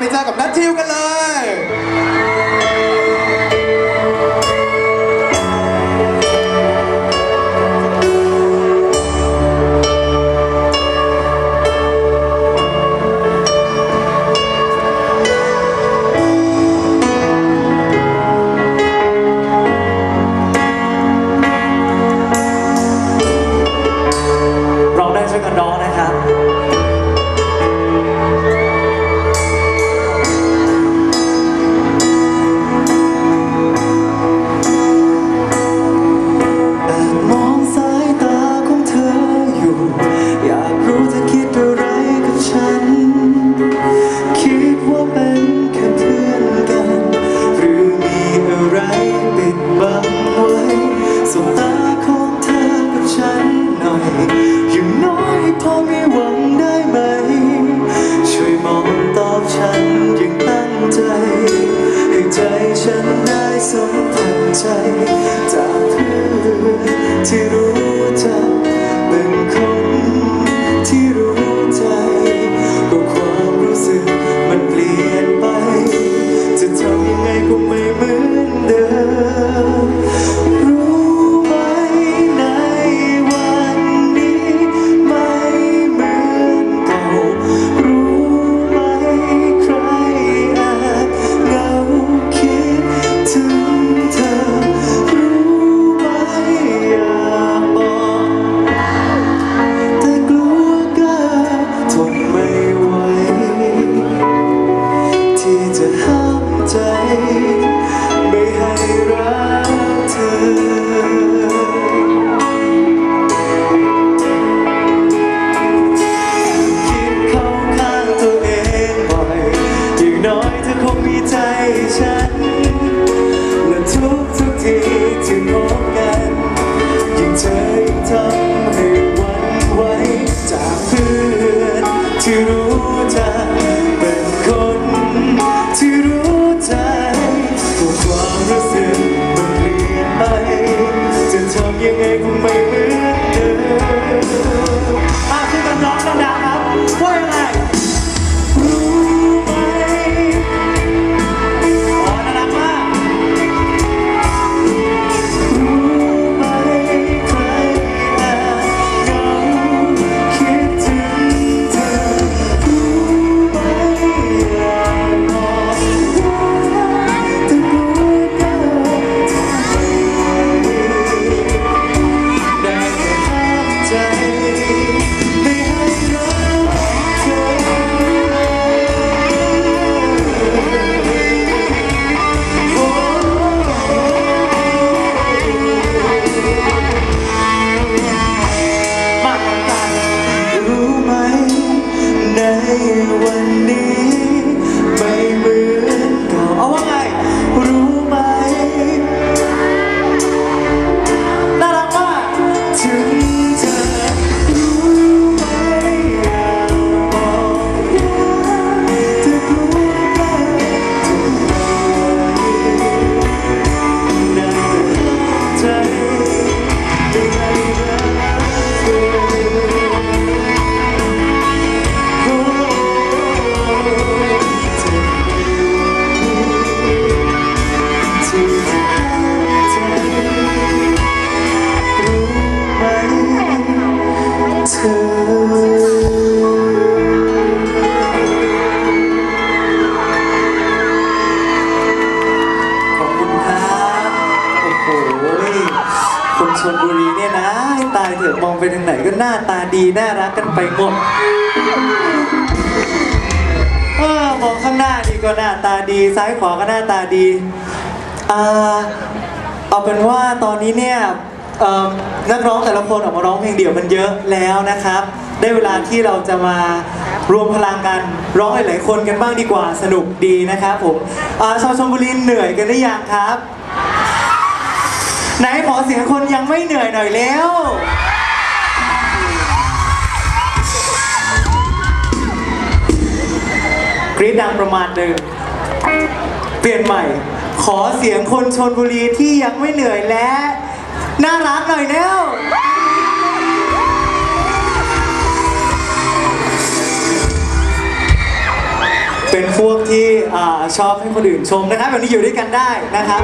ไปเอ รู้ใจเป็นคนที่รู้ใจว่าความรู้สึกมันเปลี่ยนไปจะทำยังไงคงไม่ หน้าตาดี น่ารักกันไปหมดเออมองข้างหน้านี่ก็หน้าตาดี ซ้ายขวาก็หน้าตาดีอ่าเอาเป็นว่าตอนนี้เนี่ยนักร้องแต่ละคนออกมาร้องเพลงเดี่ยวมันเยอะแล้วนะครับ ได้เวลาที่เราจะมารวมพลังกันร้องหลาย ๆ คนกันบ้างดีกว่าสนุกดีนะครับผมชาวชลบุรีเหนื่อยกันหรือยังครับ ไหนขอเสียงคนยังไม่เหนื่อยหน่อยแล้ว กรี๊ดดังประมาณหนึ่งเปลี่ยนใหม่ ขอเสียงคนชนบุรีที่ยังไม่เหนื่อยและ น่ารักหน่อยแล้วเป็นพวกที่อชอบให้คนอื่นชมนะครับแบบนี้อยู่ด้วยกันได้นะครับ